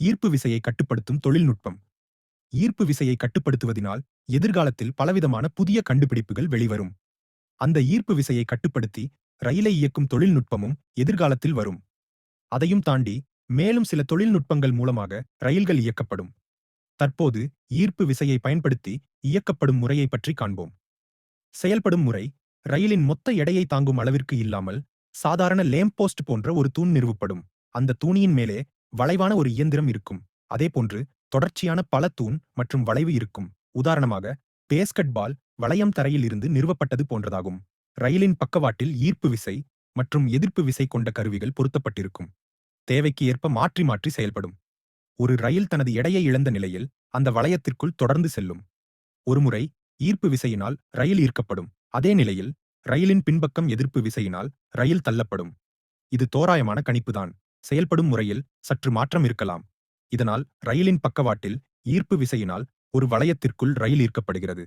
ஈர்ப்பு விசையை கட்டுப்படுத்தும் தொழில்நுட்பம். ஈர்ப்பு விசையை கட்டுப்படுத்துவதினால் எதிர்காலத்தில் பலவிதமான புதிய கண்டுபிடிப்புகள் வெளிவரும். அந்த ஈர்ப்பு விசையை கட்டுப்படுத்தி ரயிலை இயக்கும் தொழில்நுட்பமும் எதிர்காலத்தில் வரும். அதையும் தாண்டி மேலும் சில தொழில்நுட்பங்கள் மூலமாக ரயில்கள் இயக்கப்படும். தற்போது ஈர்ப்பு விசையை பயன்படுத்தி இயக்கப்படும் முறையை பற்றி காண்போம். செயல்படும் முறை ரயிலின் மொத்த எடையை தாங்கும் அளவிற்கு இல்லாமல் சாதாரண லேம்போஸ்ட் போன்ற ஒரு தூண் நிறுவப்படும். அந்த தூணியின் மேலே வளைவான ஒரு இயந்திரம் இருக்கும். அதேபோன்று தொடர்ச்சியான பல தூண் மற்றும் வளைவு இருக்கும். உதாரணமாக பேஸ்கட் பால் வளையம் தரையில் இருந்து நிறுவப்பட்டது போன்றதாகும். ரயிலின் பக்கவாட்டில் ஈர்ப்பு விசை மற்றும் எதிர்ப்பு விசை கொண்ட கருவிகள் பொருத்தப்பட்டிருக்கும். தேவைக்கு ஏற்ப மாற்றி மாற்றி செயல்படும். ஒரு ரயில் தனது எடையை இழந்த நிலையில் அந்த வளையத்திற்குள் தொடர்ந்து செல்லும். ஒருமுறை ஈர்ப்பு விசையினால் ரயில் ஈர்க்கப்படும். அதே நிலையில் ரயிலின் பின்பக்கம் எதிர்ப்பு விசையினால் ரயில் தள்ளப்படும். இது தோராயமான கணிப்புதான். செயல்படும் முறையில் சற்று மாற்றம் இருக்கலாம். இதனால் ரயிலின் பக்கவாட்டில் ஈர்ப்பு விசையினால் ஒரு வளையத்திற்குள் ரயில் ஈர்க்கப்படுகிறது.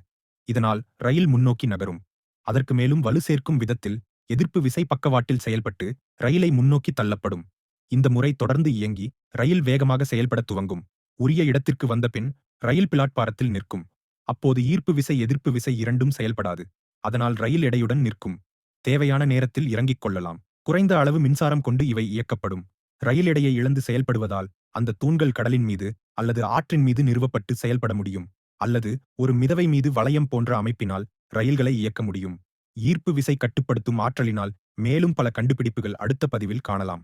இதனால் ரயில் முன்னோக்கி நகரும். அதற்கு மேலும் வலு சேர்க்கும் விதத்தில் எதிர்ப்பு விசை பக்கவாட்டில் செயல்பட்டு ரயிலை முன்னோக்கி தள்ளப்படும். இந்த முறை தொடர்ந்து இயங்கி ரயில் வேகமாக செயல்பட துவங்கும். உரிய இடத்திற்கு வந்த பின் ரயில் பிளாட்பாரத்தில் நிற்கும். அப்போது ஈர்ப்பு விசை எதிர்ப்பு விசை இரண்டும் செயல்படாது. அதனால் ரயில் எடையுடன் நிற்கும். தேவையான நேரத்தில் இறங்கிக் கொள்ளலாம். குறைந்த அளவு மின்சாரம் கொண்டு இவை இயக்கப்படும். ரயில் எடையை இழந்து செயல்படுவதால் அந்த தூண்கள் கடலின் மீது அல்லது ஆற்றின் மீது நிறுவப்பட்டு செயல்பட முடியும் அல்லது ஒரு மிதவை மீது வளையம் போன்ற அமைப்பினால் ரயில்களை இயக்க முடியும். ஈர்ப்பு விசை கட்டுப்படுத்தும் ஆற்றலினால் மேலும் பல கண்டுபிடிப்புகள் அடுத்த பதிவில் காணலாம்.